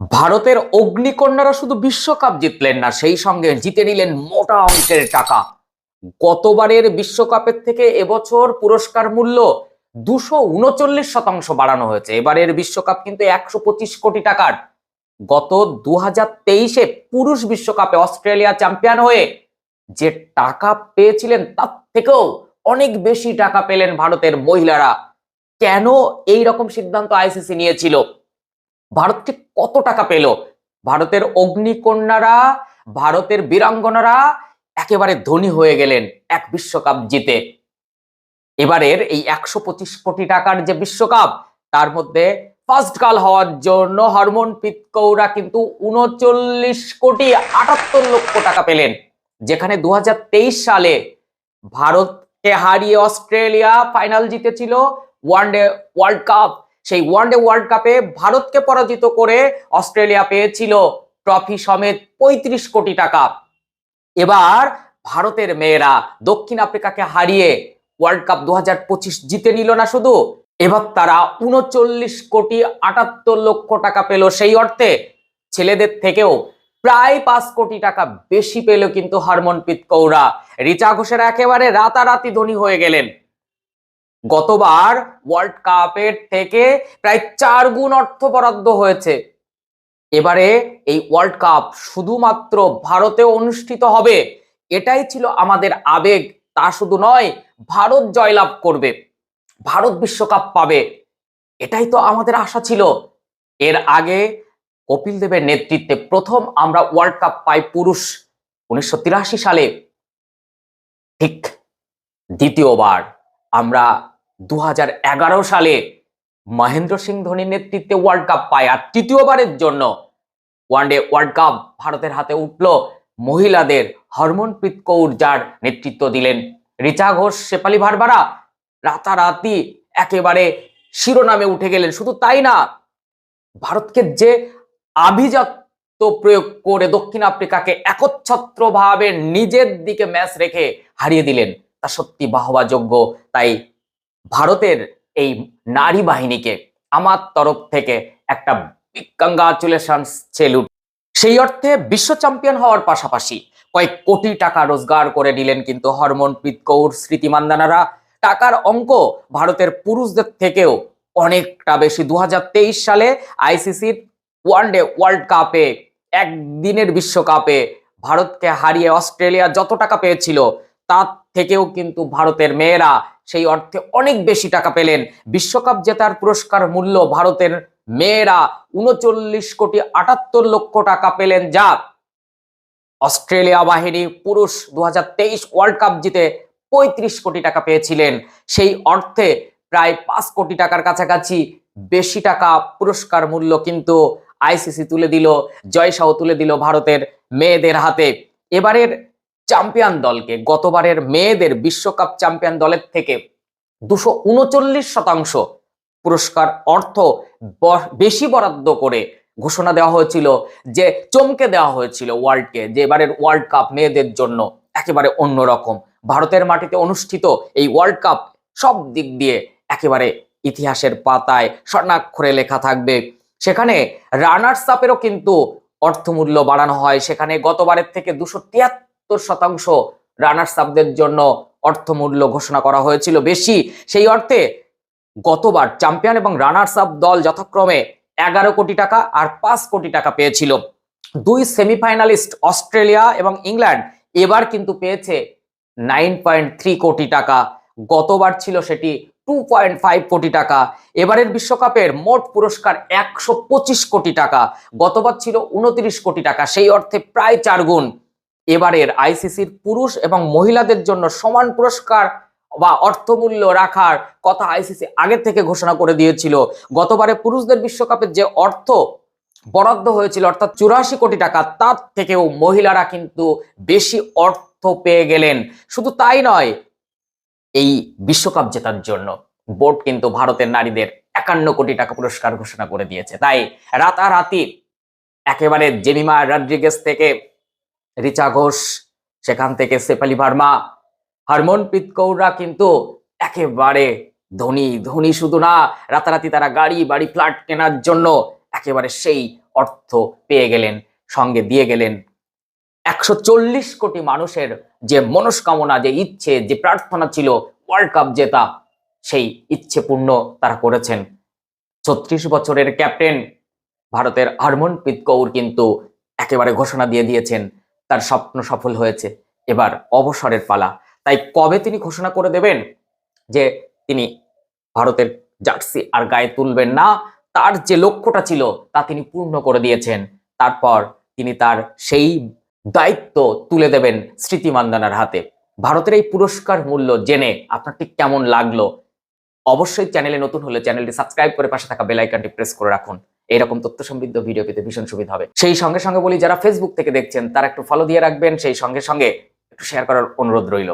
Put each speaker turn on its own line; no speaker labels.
ভারতের অগ্নিকন্যারা শুধু বিশ্বকাপ জিতলেন না, সেই সঙ্গে জিতে নিলেন মোটা অঙ্কের টাকা। গতবারের বিশ্বকাপের থেকে এবছর পুরস্কার মূল্য দুশো উনচল্লিশ শতাংশ বাড়ানো হয়েছে। এবারের বিশ্বকাপ কিন্তু একশো পঁচিশ কোটি টাকার। গত দু হাজার তেইশে পুরুষ বিশ্বকাপে অস্ট্রেলিয়া চ্যাম্পিয়ন হয়ে যে টাকা পেয়েছিলেন তার থেকেও অনেক বেশি টাকা পেলেন ভারতের মহিলারা। কেন এই রকম সিদ্ধান্ত আইসিসি নিয়েছিল? ভারত ঠিক কত টাকা পেল? ভারতের অগ্নিকন্যারা, ভারতের বীরাঙ্গনারা একেবারে ধনী হয়ে গেলেন এক বিশ্বকাপ জিতে। এবারের এই একশো পঁচিশ কোটি টাকার যে বিশ্বকাপ, তার মধ্যে ফার্স্ট গার্ল হওয়ার জন্য হরমনপ্রীত কৌরা কিন্তু উনচল্লিশ কোটি আটাত্তর লক্ষ টাকা পেলেন, যেখানে দু হাজার তেইশ সালে ভারতকে হারিয়ে অস্ট্রেলিয়া ফাইনাল জিতেছিল ওয়ানডে ওয়ার্ল্ড কাপ। সেই ওয়ানডে ওয়ার্ল্ড কাপে ভারতকে পরাজিত করে অস্ট্রেলিয়া পেয়েছিল ট্রফি সমেত পঁয়ত্রিশ কোটি টাকা। এবার ভারতের মেয়েরা দক্ষিণ আফ্রিকাকে হারিয়ে ওয়ার্ল্ড কাপ দু হাজার পঁচিশ জিতে নিল না শুধু, এবার তারা উনচল্লিশ কোটি আটাত্তর লক্ষ টাকা পেল সেই অর্থে। ছেলেদের থেকেও প্রায় পাঁচ কোটি টাকা বেশি পেল কিন্তু হরমনপ্রীত কৌরা। রিচা ঘোষেরা একেবারে রাতারাতি ধনী হয়ে গেলেন। গতবার ওয়ার্ল্ড কাপের থেকে প্রায় চার গুণ অর্থ বরাদ্দ হয়েছে। এবারে এই ওয়ার্ল্ড কাপ শুধুমাত্র ভারতে অনুষ্ঠিত হবে। এটাই ছিল আমাদের আবেগ, তা শুধু নয়, ভারত জয়লাভ করবে, ভারত বিশ্বকাপ পাবে। এটাই তো আমাদের আশা ছিল। এর আগে কপিল দেবের নেতৃত্বে প্রথম আমরা ওয়ার্ল্ড কাপ পাই পুরুষ উনিশশো তিরাশি সালে। ঠিক দ্বিতীয়বার। আমরা দু হাজার এগারো সালে মহেন্দ্র সিং ধোনির নেতৃত্বে ওয়ার্ল্ড কাপ পায় আর তৃতীয়বারের জন্য ওয়ানডে ওয়ার্ল্ড কাপ ভারতের হাতে উঠল মহিলাদের হরমনপ্রীত কৌর যার নেতৃত্ব দিলেন রিচা ঘোষ শেপালি ভারবারা। রাতারাতি একেবারে শিরোনামে উঠে গেলেন। শুধু তাই না, ভারতকে যে আভিজাত্য প্রয়োগ করে দক্ষিণ আফ্রিকাকে একচ্ছত্রভাবে নিজের দিকে ম্যাচ রেখে হারিয়ে দিলেন তা সত্যি বাহবাযোগ্য। তাই ভারতের এই নারী বাহিনীকে আমার তরফ থেকে একটা কংগ্রাচুলেশন সেলুট সেই অর্থে বিশ্ব চ্যাম্পিয়ন হওয়ার পাশাপাশি কয়েক কোটি টাকা রোজগার করে নিলেন কিন্তু হরমনপ্রীত কৌর, স্মৃতি মান্দানারা। টাকার অঙ্ক ভারতের পুরুষদের থেকেও অনেকটা বেশি। দু হাজার তেইশ সালে আইসিসির ওয়ানডে ওয়ার্ল্ড কাপে, একদিনের বিশ্বকাপে ভারতকে হারিয়ে অস্ট্রেলিয়া যত টাকা পেয়েছিল, তার থেকেও কিন্তু ভারতের মেয়েরা সেই অর্থে অনেক বেশি টাকা পেলেন। বিশ্বকাপ জেতার পুরস্কার মূল্য ভারতের মেয়েরা উনচল্লিশ কোটি আটাত্তর লক্ষ টাকা পেলেন যা অস্ট্রেলিয়া বাহিনী পুরুষ দু হাজার তেইশ ওয়ার্ল্ড কাপ জিতে পঁয়ত্রিশ কোটি টাকা পেয়েছিলেন। সেই অর্থে প্রায় পাঁচ কোটি টাকার কাছাকাছি বেশি টাকা পুরস্কার মূল্য কিন্তু আইসিসি তুলে দিল জয়সাহ তুলে দিল ভারতের মেয়েদের হাতে। এবারের চ্যাম্পিয়ন দলকে গতবারের মেয়েদের বিশ্বকাপ চ্যাম্পিয়ন দলের থেকে দুশো উনচল্লিশ শতাংশ পুরস্কার অর্থ বেশি বরাদ্দ করে ঘোষণা দেওয়া হয়েছিল, যে চমকে দেওয়া হয়েছিল ওয়ার্ল্ডকে, যে এবারের ওয়ার্ল্ড কাপ মেয়েদের জন্য একেবারে অন্যরকম। ভারতের মাটিতে অনুষ্ঠিত এই ওয়ার্ল্ড কাপ সব দিক দিয়ে একেবারে ইতিহাসের পাতায় স্বর্ণাক্ষরে লেখা থাকবে। সেখানে রানার্স আপেরও কিন্তু অর্থমূল্য বাড়ানো হয়। সেখানে গতবারের থেকে দুশো তিয়াত্তর শতাংশ রানার্স আপদের জন্য অর্থমূল্য ঘোষণা করা হয়েছিল। বেশি, সেই অর্থে গতবার চ্যাম্পিয়ন এবং রানার্স আপ দল যথাক্রমে এগারো কোটি টাকা আর পাঁচ কোটি টাকা পেয়েছিল। দুই সেমিফাইনালিস্ট অস্ট্রেলিয়া এবং ইংল্যান্ড এবার কিন্তু পেয়েছে নাইন পয়েন্ট থ্রি কোটি টাকা। গতবার ছিল সেটি টু পয়েন্ট ফাইভ কোটি টাকা। এবারের বিশ্বকাপের মোট পুরস্কার একশো পঁচিশ কোটি টাকা। গতবার ছিল উনত্রিশ কোটি টাকা। সেই অর্থে প্রায় চার গুণ। এবারের আইসিসির পুরুষ এবং মহিলাদের জন্য সমান পুরস্কার বা অর্থমূল্য রাখার কথা আইসিসি আগে থেকে ঘোষণা করে দিয়েছিল। গতবারে পুরুষদের বিশ্বকাপের যে অর্থ বরাদ্দ হয়েছিল, অর্থাৎ চুরাশি কোটি টাকা, তার থেকেও মহিলারা কিন্তু বেশি অর্থ পেয়ে গেলেন। শুধু তাই নয়, এই বিশ্বকাপ জেতার জন্য বোর্ড কিন্তু ভারতের নারীদের একান্ন কোটি টাকা পুরস্কার ঘোষণা করে দিয়েছে। তাই রাতারাতি একেবারে জেমিমা রড্রিগেস থেকে রিচা ঘোষ, সেখান থেকে সেফালি ভার্মা হরমনপ্রীত কৌররা কিন্তু একেবারে ধনী ধনী শুধু না, রাতারাতি তারা গাড়ি, বাড়ি, ফ্ল্যাট কেনার জন্য একেবারে সেই অর্থ পেয়ে গেলেন, সঙ্গে দিয়ে গেলেন। একশো চল্লিশ কোটি মানুষের যে মনস্কামনা, যে ইচ্ছে, যে প্রার্থনা ছিল, ওয়ার্ল্ড কাপ জেতা, সেই ইচ্ছে পূর্ণ তারা করেছেন। ছত্রিশ বছরের ক্যাপ্টেন ভারতের হরমনপ্রীত কৌর কিন্তু একেবারে ঘোষণা দিয়ে দিয়েছেন তার স্বপ্ন সফল হয়েছে। এবার অবসরের পালা। তাই কবে তিনি ঘোষণা করে দেবেন যে তিনি ভারতের জার্সি আর গায়ে তুলবেন না, তার যে লক্ষ্যটা ছিল তা তিনি পূর্ণ করে দিয়েছেন। তারপর তিনি তার সেই দায়িত্ব তুলে দেবেন স্মৃতি মান্দানার হাতে। ভারতের এই পুরস্কার মূল্য জেনে আপনার ঠিক কেমন লাগল? অবশ্যই চ্যানেলে নতুন হলে চ্যানেলটি সাবস্ক্রাইব করে পাশে থাকা বেল আইকনটি প্রেস করে রাখুন। এরকম তথ্য সমৃদ্ধ ভিডিও পেতে ভীষণ সুবিধা হবে। সেই সঙ্গে সঙ্গে বলি, যারা ফেসবুক থেকে দেখছেন, তারা একটু ফলো দিয়ে রাখবেন। সেই সঙ্গে সঙ্গে একটু শেয়ার করার অনুরোধ রইল।